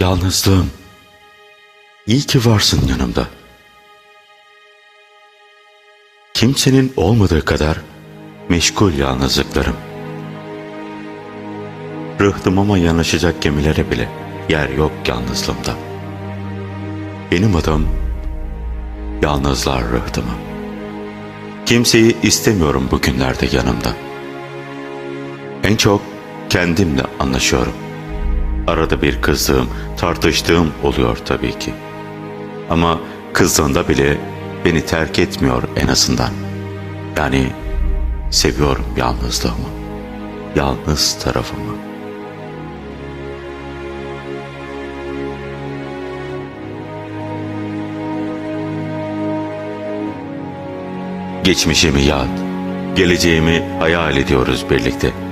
Yalnızlığım. İyi ki varsın yanımda. Kimsenin olmadığı kadar meşgul yalnızlıklarım. Rıhtımama yanaşacak gemilere bile yer yok yalnızlığımda. Benim adım yalnızlar rıhtımı. Kimseyi istemiyorum bugünlerde yanımda. En çok kendimle anlaşıyorum. Arada bir kızdığım, tartıştığım oluyor tabii ki. Ama kızdığında bile beni terk etmiyor en azından. Yani seviyorum yalnızlığımı. Yalnız tarafımı. Geçmişimi yad, geleceğimi hayal ediyoruz birlikte.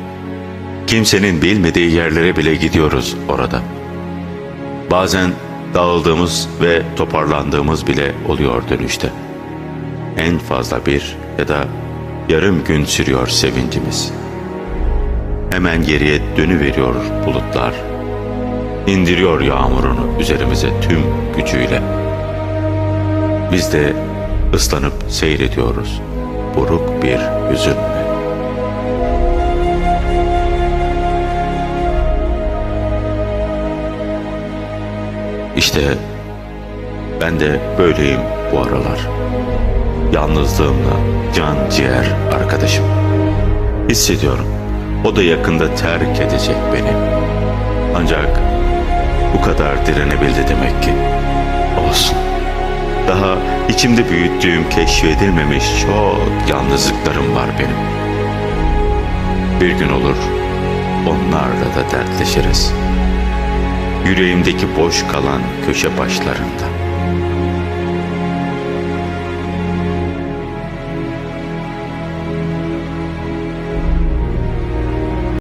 Kimsenin bilmediği yerlere bile gidiyoruz orada. Bazen dağıldığımız ve toparlandığımız bile oluyor dönüşte. En fazla bir ya da yarım gün sürüyor sevincimiz. Hemen geriye dönüveriyor bulutlar. İndiriyor yağmurunu üzerimize tüm gücüyle. Biz de ıslanıp seyrediyoruz buruk bir hüzünle. İşte ben de böyleyim bu aralar. Yalnızlığımla can ciğer arkadaşım. Hissediyorum. O da yakında terk edecek beni. Ancak bu kadar direnebildi demek ki. Olsun. Daha içimde büyüttüğüm keşfedilmemiş çok yalnızlıklarım var benim. Bir gün olur onlarla da dertleşiriz. Yüreğimdeki boş kalan köşe başlarında.